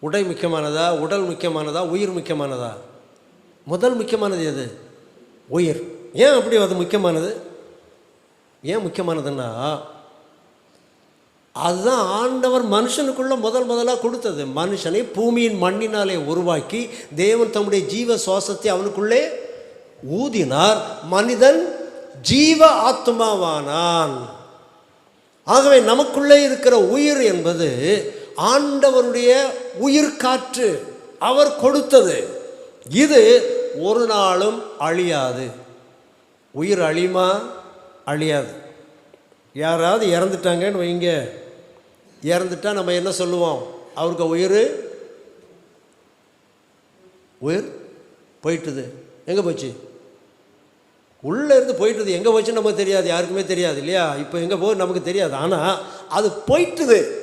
உடை முக்கியமானதா உடல் முக்கியமானதா உயிர் முக்கியமானதா? முதல் முக்கியமானது எது? உயிர். ஏன் அப்படி அது முக்கியமானது? ஏன் முக்கியமானதுன்னா அதுதான் ஆண்டவர் மனுஷனுக்குள்ள முதல் முதலாக கொடுத்தது. மனுஷனை பூமியின் மண்ணினாலே உருவாக்கி தேவன் தம்முடைய ஜீவ சுவாசத்தை அவனுக்குள்ளே ஊதினார். மனிதன் ஜீவ ஆத்மாவானான். ஆகவே நமக்குள்ளே இருக்கிற உயிர் என்பது ஆண்டவருடைய உயிர் காற்று அவர் கொடுத்தது. இது ஒரு நாளும் அழியாது. உயிர் அழியுமா? அழியாது. யாராவது இறந்துட்டாங்கன்னு வைங்க. இறந்துட்டா நம்ம என்ன சொல்லுவோம்? அவருக்கு உயிர்? உயிர்? போயிட்டுது. எங்கே போச்சு? உள்ளே இருந்து போயிட்டுது. எங்கே போச்சுன்னு நமக்கு தெரியாது. யாருக்குமே தெரியாது இல்லையா? இப்போ எங்கே போகுது நமக்கு தெரியாது. ஆனால் அது போயிட்டுது.